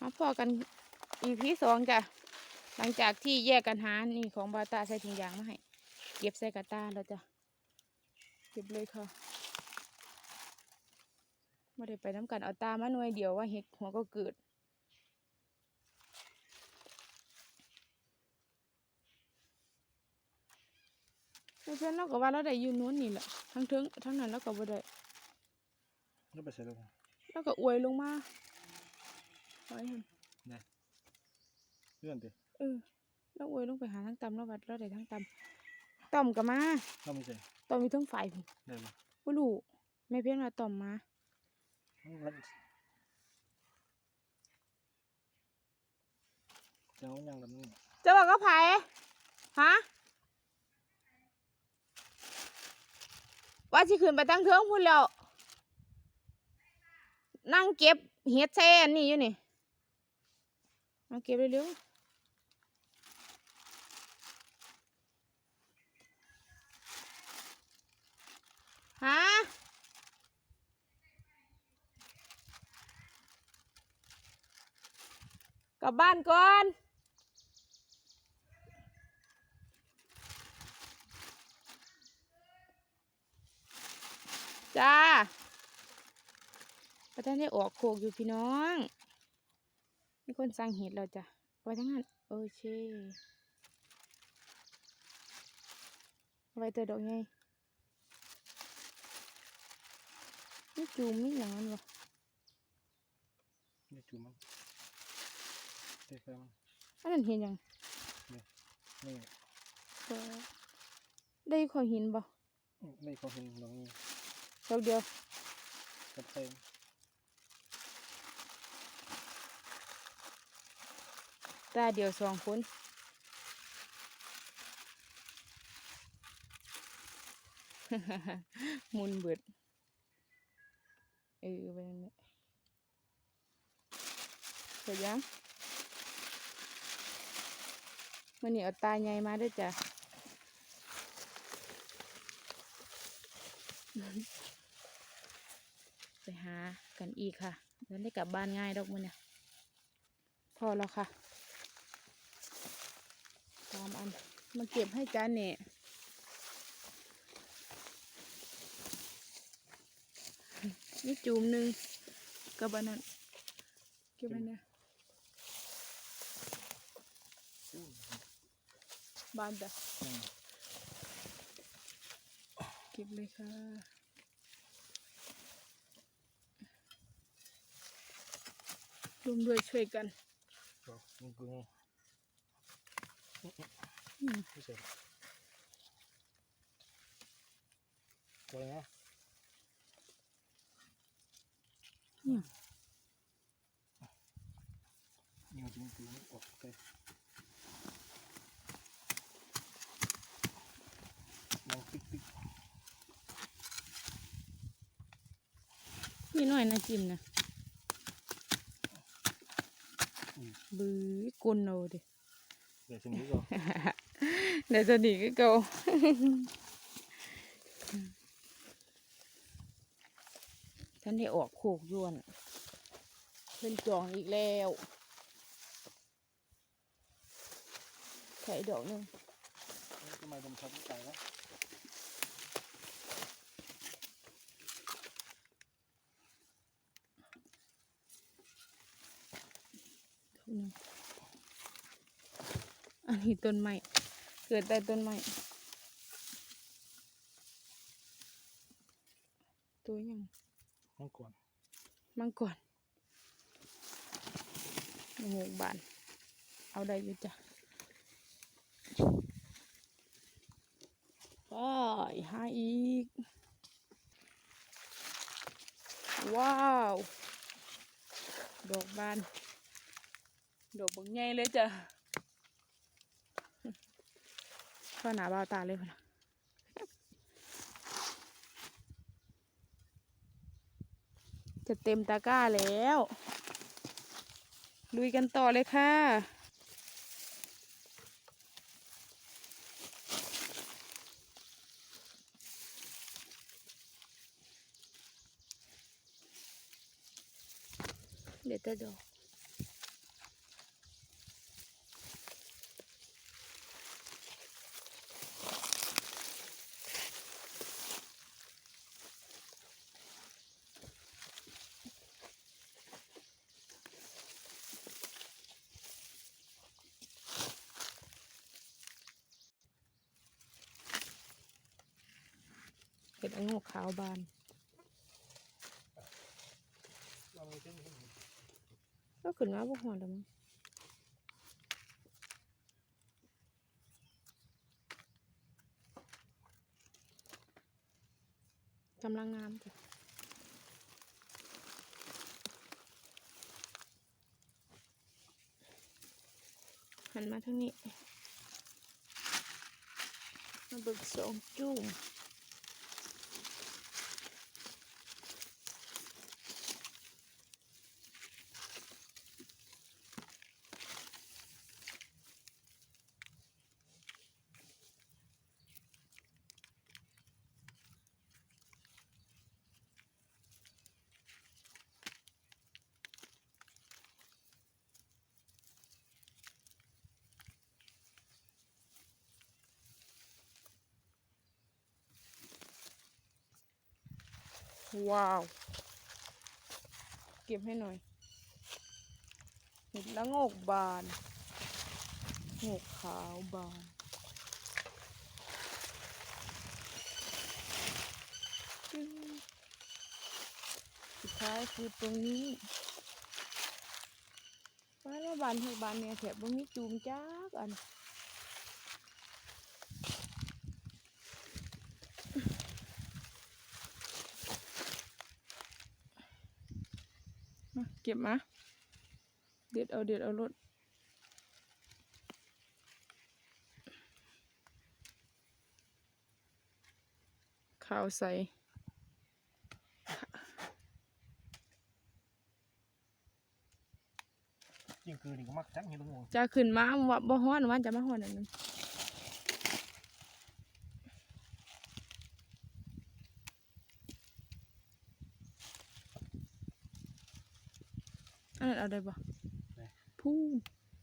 มาพอกันอีพีสองจ้ะ หลังจากที่แยกกันหา นี่ของบาตาใส่ถุงยางมาให้ เก็บใส่กระตาแล้วจ้ะ เก็บเลยค่ะไม่ได้ไปน้ำกันเอาตามาหน่วยเดียวว่าเห็ดหัวก็เกิดเพราะฉะนั้นเราก็ว่าเราได้อยู่นู้นนี่แหละทั้งเทิงทั้งนั้นเราก็บ่ได้นี่ไปใส่ลงเราก็อวยลงมา ไว้หั่นเลื่อนดิเออเราอวยลงไปหาทั้งตำเราวัดเราได้ทั้งตำต่อมก็มาเข้าไม่ใส่ต่อมมีทั้งฝ่ายพุ่นได้ปะบ่รู้แม่เพี้ยนว่าต่อมมามันเจ้ายังกันนี่จะบอกก็ไผฮะว่าสิขึ้นไปตั้งเทิงพุ่นแล้ว นั่งเก็บเห็ดแซ่อันนี้อยู่นี่ มาเก็บเร็วๆฮะกลับบ้านก่อนจ้าประธานได้ออกโคกอยู่พี่น้อง มีคนสั่งเห็ดแล้วจ้ะไว้ทั้งนั้นโอเคเอาไว้ตัวดอกไงนี่จูมนี่อย่างนั้นวะนี่จุ่มมันเด็กแล้วมันอันนั้นเห็นยังนี่เออได้ขอหินบ่ไม่เขาเห็นตรงนี้ดอกเดียวกระเต็ม ตาเดียวสองคนมุนเบิดเออไปนั่นแหละเสร็จยังวันนี้เอาตาใหญ่มาด้วยจ้ะไปหากันอีกค่ะเดินได้กลับบ้านง่ายดอกมันเนี่ยพอแล้วค่ะามอัน มาเก็บให้จานเนี่ยนี่จูมหนึ่งกับอันนั้นเก็บไว้เนี่ยบานจ้ะเก็บเลยค่ะรวมด้วยช่วยกันก็มึง กึ่งอืมไม่ใช่ตัวนะอืมนี่จริงจริงออกไปมองปิ๊กปิ๊กนี่หน่อยนะจิ้มนะบื้อกลนเอาดิ เดี๋ยวชนิดก็เดี๋ยวจะหนีก็เก่าท่านได้ออกโขกยวนเพิ่นจองอีกแล้วไข่ดอกหนึงทำไมดมชัดใจวะดอกหนึง อันนี้ต้นไม้เกิดใต้ต้นไม้ตัวหยังน้องก่อนมังกรหมูบานเอาได้อยู่จ้ะไปหาอีก ว้าว ดอกบาน ดอกบักใหญ่เลยจ้ะ ข้อหนาบาวตาเลยพอนะจะเต็มตะกร้าแล้ว ลุยกันต่อเลยค่ะ เดี๋ยวจะดอก เห็ดอังโงกขาวบานก็ขึ้นมาบ่หอดแล้วมั้งกำลังงามจ้ะหันมาทางนี้มาบิกสองจุ่ม ว้าว เก็บให้หน่อยเห็ดละโงกบานโงกขาวบานสุดท้ายคือตรงนี้ว่าแล้วบานเฮบานเนี่ยแถบบ่มีจูมจักอัน มาเก็บมา เด็ดเอาเด็ดเอารถขาวใสจริงคือนี่ก็มักจังเห็นตรงนู้นจะขึ้นมาว่าบ่ฮ้อนว่าจะมาฮ้อนอันนึง นนั้นเอาได้บ่พูน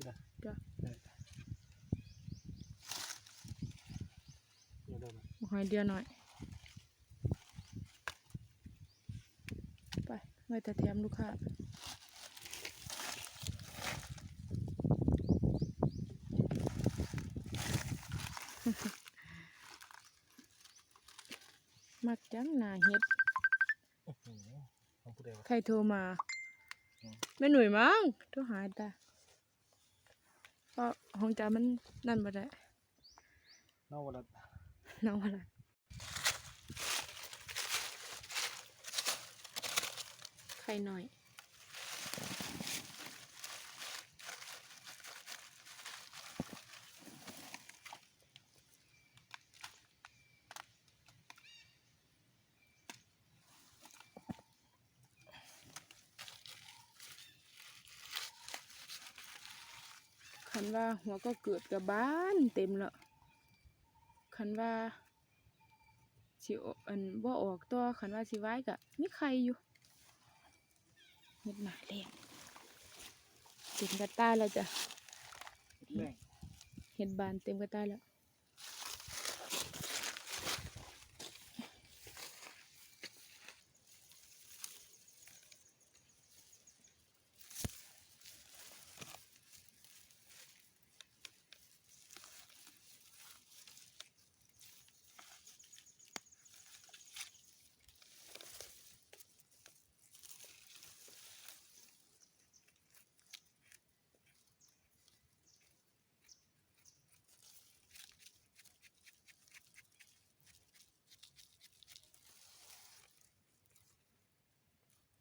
เดี๋ยวเดินบ่หอยเดียวหน่อย ไปไว้แต่แถมลูกค้ามักจังหนาเฮ็ดโอ้โหของผู้ใดวะใครโทรมาอืม แม่หนุ่ยมั้งโทรหาตาเพราะห้องจามันนั่นบ่ได้นอกวันละน้องอะไรใครหน่อย คันว่าหัวก็เกิดกับบ้านเต็มแล้วคันว่าสิออันบ่ออกต่อคันว่าสิไว้กะมีใครอยู่เฮ็ดหนาแรงเต็มกระตาแล้วจ้ะแม่งเฮ็ดบานเต็มกระตาแล้ว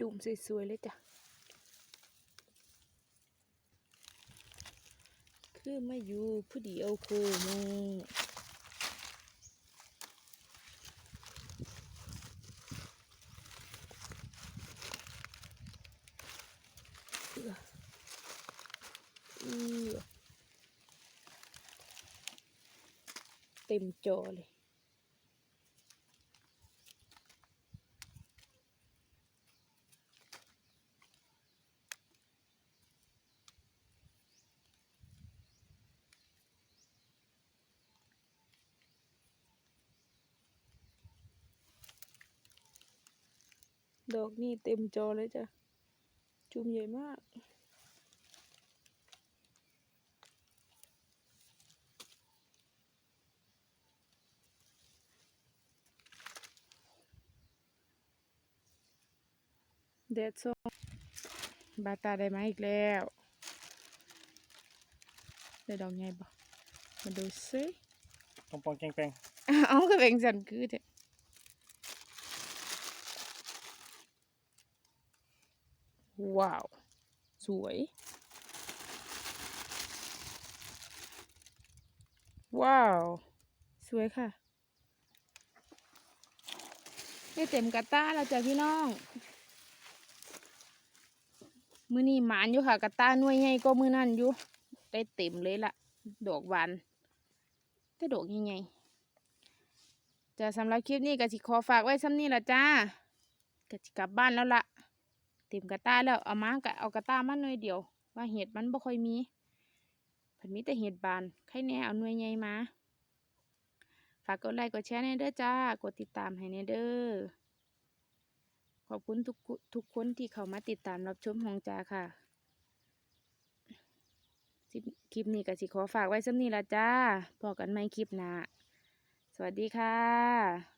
ดุ่มสวยๆเลยจ้ะ คือมาอยู่ผู้เดียวคโมเอื้อเอื้อเต็มจอเลย ดอกนี่เต็มจอเลยจ้ะ จุ่มใหญ่มาก แดดส่งบาตาได้มาอีกแล้วได้ดอกใหญ่บ่มาดูซิปองปองแกงแปง เอาก็แบ่งสันคือเถอะ ว้าว สวย ว้าว สวยค่ะได้เต็มกระต้าแล้วจ้ะพี่น้อง มือนี้หมานอยู่ค่ะ กระต้าหน่วยใหญ่ก็มือนั่นอยู่ ได้เต็มเลยล่ะ ดอกหวานแต่ดอกใหญ่ๆจะสำหรับคลิปนี้ก็สิขอฝากไว้ซ้ำนี้ละจ้าก็สิกลับบ้านแล้วละเต็มกระต้าแล้วเอามากะเอากระต้ามาหน่อยเดียว ว่าเห็ดมันบ่ค่อยมีผันมีแต่เห็ดบานใครแน่เอาหน่วยใหญ่มาฝากกดไลค์กดแชร์ให้เด้อจ้ากดติดตามให้ในเด้อขอบคุณทุกทุกคนที่เข้ามาติดตามรับชมของจ้าค่ะคลิปนี้ก็สิขอฝากไว้ซ้ำนี้ละจ้าพอกันใหม่คลิปหน้าสวัสดีค่ะ